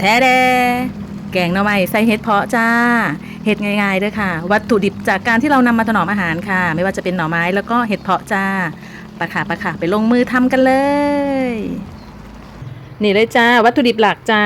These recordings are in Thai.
แท้แดแกงหน่อไม้ใส่เห็ดเพาะจ้า เห็ดง่ายๆเด้อค่ะ วัตถุดิบจากการที่เรานำมาถนอมอาหารค่ะ ไม่ว่าจะเป็นหน่อไม้แล้วก็เห็ดเพาะจ้าปะค่ะปะค่ะไปลงมือทำกันเลย นี่เลยจ้า วัตถุดิบหลักจ้า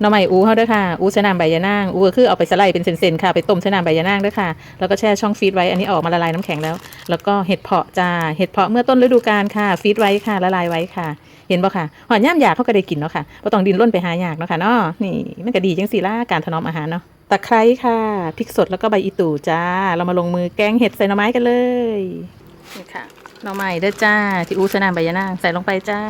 หน่อไม้อูเขาด้อค่ะ อูใช้น้ำใบยะนาง อูก็คือเอาไปสไลด์เป็นเซนๆค่ะ ไปต้มใช้น้ำใบยะนางด้อค่ะ แล้วก็แช่ช่องฟรีซไว้ อันนี้ออกมาละลายน้ำแข็งแล้ว แล้วก็เห็ดเพาะจ้า เห็ดเพาะเมื่อต้นฤดูกาลค่ะฟรีซไว้ค่ะ ละลายไว้ค่ะ เห็นบ่ค่ะ หอยย่ามอยากเขาก็ได้กินเนาะค่ะบ่ต้องดินร่นไปหายากเนาะค่ะเนาะ นี่มันก็ดีจังสิล่ะการถนอมอาหารเนาะ ตะไคร้ค่ะ พริกสดแล้วก็ใบอีตู่จ้า เรามาลงมือแกงเห็ดใส่หน่อไม้กันเลย นี่ค่ะ หน่อไม้เด้อจ้า ที่อูใช้น้ำใบยะนางใส่ลงไปจ้า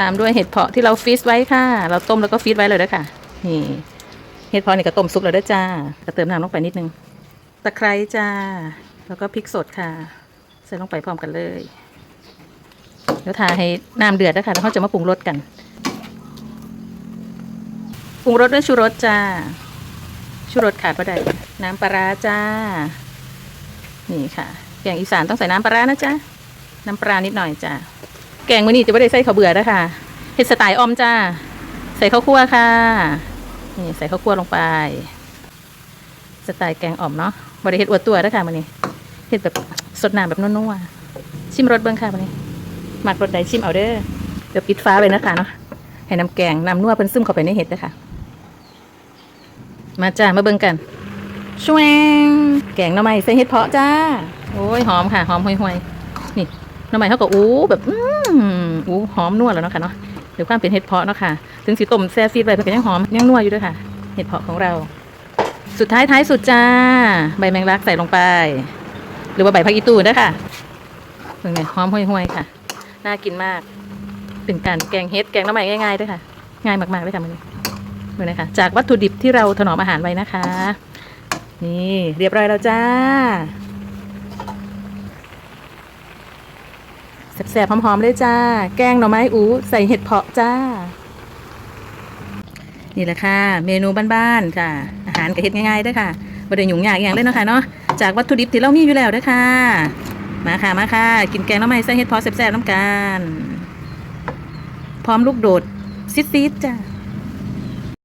ตามด้วยเห็ดเพาะที่เราฟรีซไว้ค่ะ เราต้มแล้วก็ฟรีซไว้เลยเด้อค่ะ นี่ เห็ดเพาะนี่ก็ต้มซุปแล้วด้อจ้าก็เติมน้ำลงไปนิดนึง ตะไคร้จ้า แล้วก็พริกสดค่ะ ใส่ลงไปพร้อมกันเลยเดี๋ยวทาให้น้ำเดือดนะคะแล้วเขาจะมาปรุงรสกัน ปรุงรสด้วยชูรสจ้า ชูรสขาดบ่ได้ น้ำปลาร้าจ้า นี่ค่ะแกงอีสานต้องใส่น้ำปลาร้านะจ๊ะน้ำปลานิดหน่อยจ้า แกงมื้อนี้จะไม่ได้ใส่ข้าวเบื่อนะคะเห็ดสไตล์ออมจ้า ใส่ข้าวคั่วค่ะ นี่ใส่ข้าวคั่วลงไป สไตล์แกงอ่อมเนาะบริเฮ็ดอวดตัวนะคะมื้อนี้เฮ็ดแบบสดน้ำแบบนัวๆชิมรสเบิ่งค่ะมื้อนี้มักรสใดชิมเอาเด้อเดี๋ยวปิดฟ้าเลยนะคะเนาะให้น้ำแกงน้ำนัวเพิ่นซึมเข้าไปในเห็ดนะคะมาจ้ามาเบิ่งกันช่วงแกงหน่อไม้ใส่เห็ดเพาะจ้า โอ้ยหอมค่ะ หอมห่วยๆนี่ หน่อไม้เขาก็อู้แบบอืมอู้หอมนัวแล้วเนาะค่ะเนาะเดี๋ยวความเป็นเห็ดเพาะเนาะค่ะ ถึงสีต้มแซ่ฟีดไปเพิ่นยังหอมยังนัวอยู่ด้วยค่ะ เห็ดเพาะของเรา สุดท้ายท้ายสุดจ้า ใบแมงลักใส่ลงไป หรือว่าใบผักอีตูนนะคะเป็นไงหอมห่วยๆค่ะ น่ากินมาก เป็นการแกงเฮ็ดแกงน้ำใหม่ง่ายๆด้วยค่ะ ง่ายมากๆเลยค่ะมันนี้ดูนะคะจากวัตถุดิบที่เราถนอมอาหารไว้นะคะ นี่เรียบร้อยแล้วจ้า แซ่บๆหอมๆเลยจ้า แกงหน่อไม้อูใส่เห็ดเพาะจ้า นี่แหละค่ะ เมนูบ้านๆค่ะ อาหารกับเห็ดง่ายๆด้วยค่ะบริเวณหยุ่งยากอย่างเลยเนะค่ะเนาะจากวัตถุดิบที่เรามีอยู่แล้วด้วยค่ะ มาค่ะมาค่ะ กินแกงหน่อไม้ใส่เห็ดเพาะแซ่บๆน้ำกัน พร้อมลูกโดดซิดๆจ้า